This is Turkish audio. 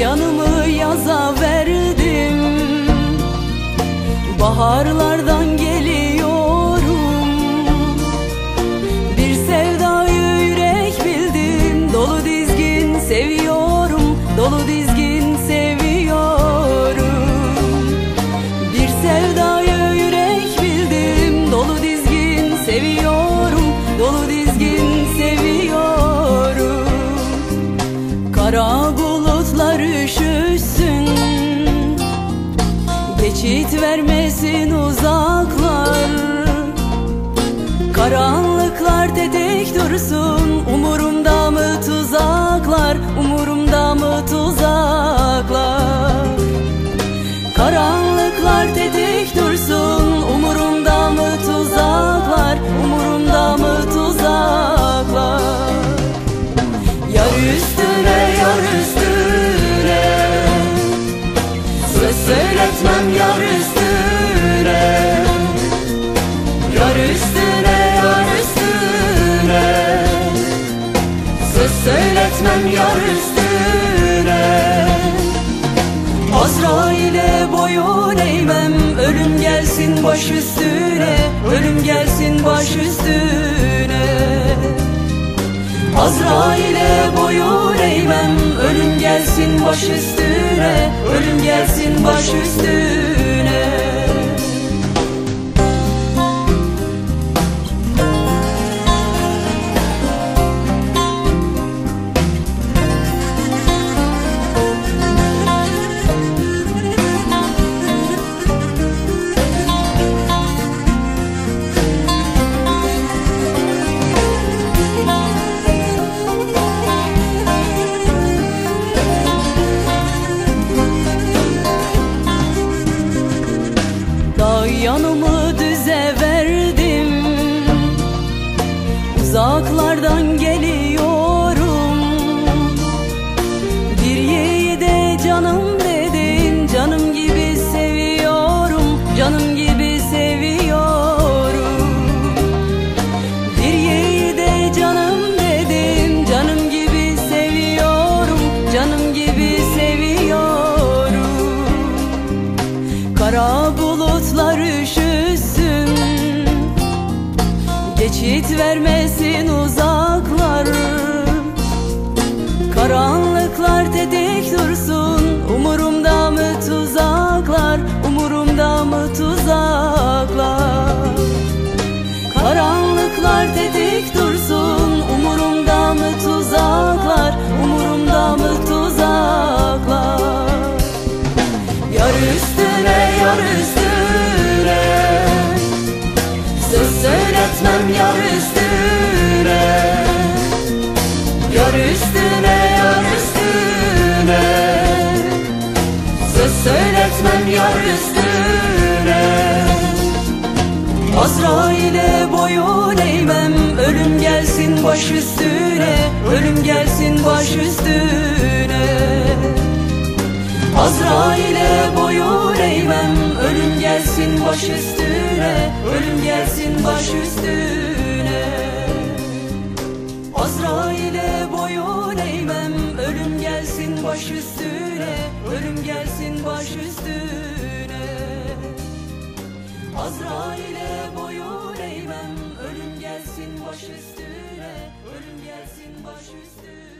Yanımı yaza verdim. Baharlardan geliyorum. Bir sevdayı yürek bildim. Dolu dizgin seviyorum. Dolu dizgin seviyorum. Bir sevdayı yürek bildim. Dolu dizgin seviyorum. Dolu dizgin seviyorum. Kara bulutlar üşüsün. Geçit vermesin uzaklar. Karanlıklar tetik dursun. Umurumda mı tuzaklar? Umurumda mı tuzaklar? Karanlıklar tetik söyletmem yar üstüne. Azrail'e boyun eğmem Ölüm gelsin baş üstüne Ölüm gelsin baş üstüne. Azrail'e boyun eğmem Ölüm gelsin baş üstüne Ölüm gelsin baş üstüne Uzaklardan geliyorum. Bir yiğide canım dedim Canım gibi seviyorum Canım gibi seviyorum. Bir yiğide canım dedim Canım gibi seviyorum Canım gibi seviyorum. Kara bulutlar üşüsün Geçit vermesin Karanlıklar tedik dursun Umurumda mı tuzaklar? Umurumda mı tuzaklar? Yar üstüne yar üstüne. Söz söyletmem yar üstüne. Yar üstüne yar üstüne. Söz söyletmem yar üstüne Azrail'e boyun eğmem. Ölüm gelsin baş üstüne. Ölüm gelsin baş üstüne. Azrail'e boyun eğmem. Ölüm gelsin baş üstüne. Ölüm gelsin baş üstüne. Azrail'e boyun eğmem. Ölüm gelsin baş üstüne. Ölüm gelsin baş üstüne Azrail'e boyun eğmem. Ölüm gelsin baş üstüne. Ölüm gelsin baş üstüne